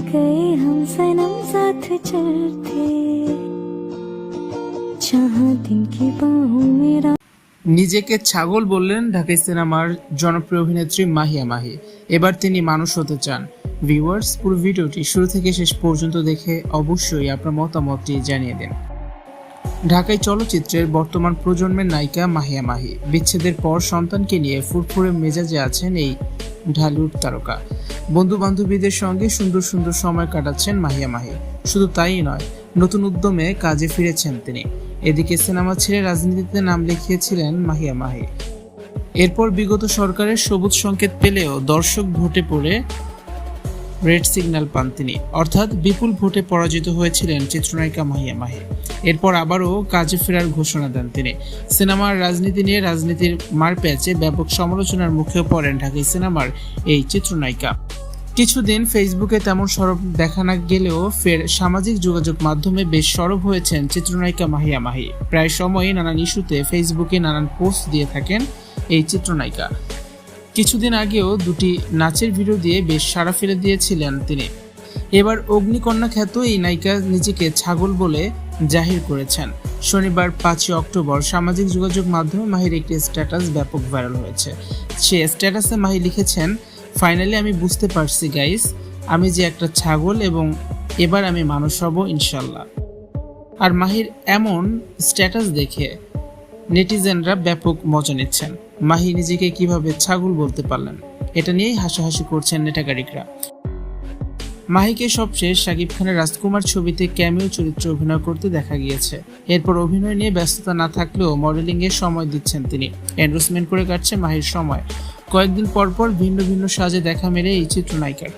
गए हम सनम साथ चलते जहाँ दिन की बाहों में रात নিজেকে ছাগল বললেন ঢাকাই সিনেমার জনপ্রিয় অভিনেত্রী মাহিয়া মাহি এবার তিনি মানুষ হতে চান ভিউয়ার্স পুরো ভিডিওটি শুরু থেকে শেষ পর্যন্ত দেখে অবশ্যই আপনার মতামতটি জানিয়ে দিন ঢাকাই চলচ্চিত্রের বর্তমান প্রজন্মের নায়িকা মাহিয়া মাহি। বিচ্ছেদের পর সন্তানকে নিয়ে ফুরফুরে মেজাজে আছেন এই ঢালিউড তারকা। বন্ধু বান্ধবীদের সঙ্গে সুন্দর সুন্দর সময় কাটাচ্ছেন মাহিয়া মাহি। শুধু তাই নয়, নতুন উদ্যমে কাজে ফিরেছেন তিনি। এদিকে সিনেমা ছেড়ে রাজনীতিতে নাম লিখিয়েছিলেন মাহিয়া মাহি। এরপর বিগত সরকারের সবুজ সংকেত পেলেও দর্শক ভোটে পড়ে রেড সিগন্যাল পান তিনি। অর্থাৎ বিপুল ভোটে পরাজিত হয়েছিলেন চিত্রনায়িকা মাহিয়া মাহি। এরপর আবারও কাজে ফেরার ঘোষণা দেন তিনি। সিনেমার রাজনীতি নিয়ে রাজনীতির মারপ্যাচে ব্যাপক সমালোচনার মুখেও পড়েন ঢাকাই সিনেমার এই চিত্রনায়িকা। কিছুদিন ফেসবুকে তেমন সরব দেখা না গেলেও ফের সামাজিক যোগাযোগ মাধ্যমে বেশ সরব হয়েছেন চিত্রনায়িকা মাহিয়া মাহি। প্রায় সময়ই নানান ইস্যুতে ফেসবুকে নানান পোস্ট দিয়ে থাকেন এই চিত্রনায়িকা। কিছুদিন আগেও দুটি নাচের ভিডিও দিয়ে বেশ সাড়া ফেলে দিয়েছিলেন তিনি। এবার অগ্নিকন্যা খ্যাত এই নায়িকা নিজেকে ছাগল বলে জাহির করেছেন। শনিবার পাঁচই অক্টোবর সামাজিক যোগাযোগ মাধ্যমে মাহির একটি স্ট্যাটাস ব্যাপক ভাইরাল হয়েছে। সে স্ট্যাটাসে মাহি লিখেছেন ফাইনালি আমি বুঝতে পারছি গাইস আমি যে একটা ছাগল এবং এবার আমি মানুষ হব ইনশাল্লাহ আর মাহির এমন স্ট্যাটাস দেখে নেটিজেনরা ব্যাপক মজা নিচ্ছেন। মাহি নিজেকে কীভাবে ছাগল বলতে পারলেন, এটা নিয়েই হাসাহাসি করছেন নেটাকারিকরা মাহিকে সবশেষ শাকিব খানের রাজকুমার ছবিতে ক্যামিও চরিত্রে অভিনয় করতে দেখা গিয়েছে। এরপর অভিনয় নিয়ে ব্যস্ততা না থাকলেও মডেলিং এর সময় দিচ্ছেন তিনি। এন্ডোসমেন্ট করে কাটছে মাহির সময়। কয়েকদিন পর পর ভিন্ন ভিন্ন সাজে দেখা মেলে এই চিত্রনায়িকার।